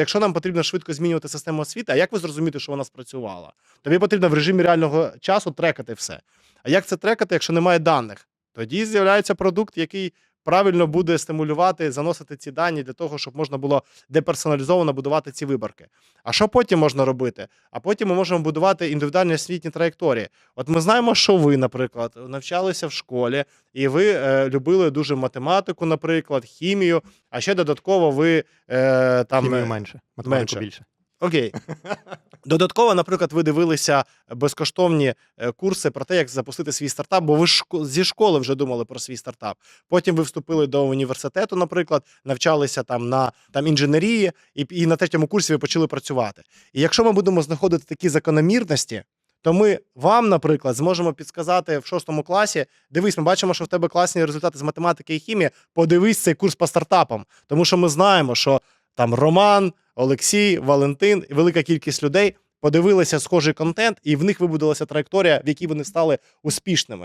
Якщо нам потрібно швидко змінювати систему освіти, а як ви зрозумієте, що вона спрацювала? Тобі потрібно в режимі реального часу трекати все. А як це трекати, якщо немає даних? Тоді з'являється продукт, який правильно буде стимулювати, заносити ці дані для того, щоб можна було деперсоналізовано будувати ці виборки. А що потім можна робити? А потім ми можемо будувати індивідуальні освітні траєкторії. От ми знаємо, що ви, наприклад, навчалися в школі, і ви е, любили дуже математику, наприклад, хімію, а ще додатково ви е, там. Хімію е, менше, математику менше. більше. Окей. Додатково, наприклад, ви дивилися безкоштовні е, курси про те, як запустити свій стартап, бо ви зі школи вже думали про свій стартап. Потім ви вступили до університету, наприклад, навчалися там на там інженерії, і, і на третьому курсі ви почали працювати. І якщо ми будемо знаходити такі закономірності, то ми вам, наприклад, зможемо підсказати в шостому класі. Дивись, ми бачимо, що в тебе класні результати з математики і хімії. Подивись цей курс по стартапам, тому що ми знаємо, що там Роман, Олексій, Валентин велика кількість людей подивилися схожий контент, і в них вибудилася траєкторія, в якій вони стали успішними.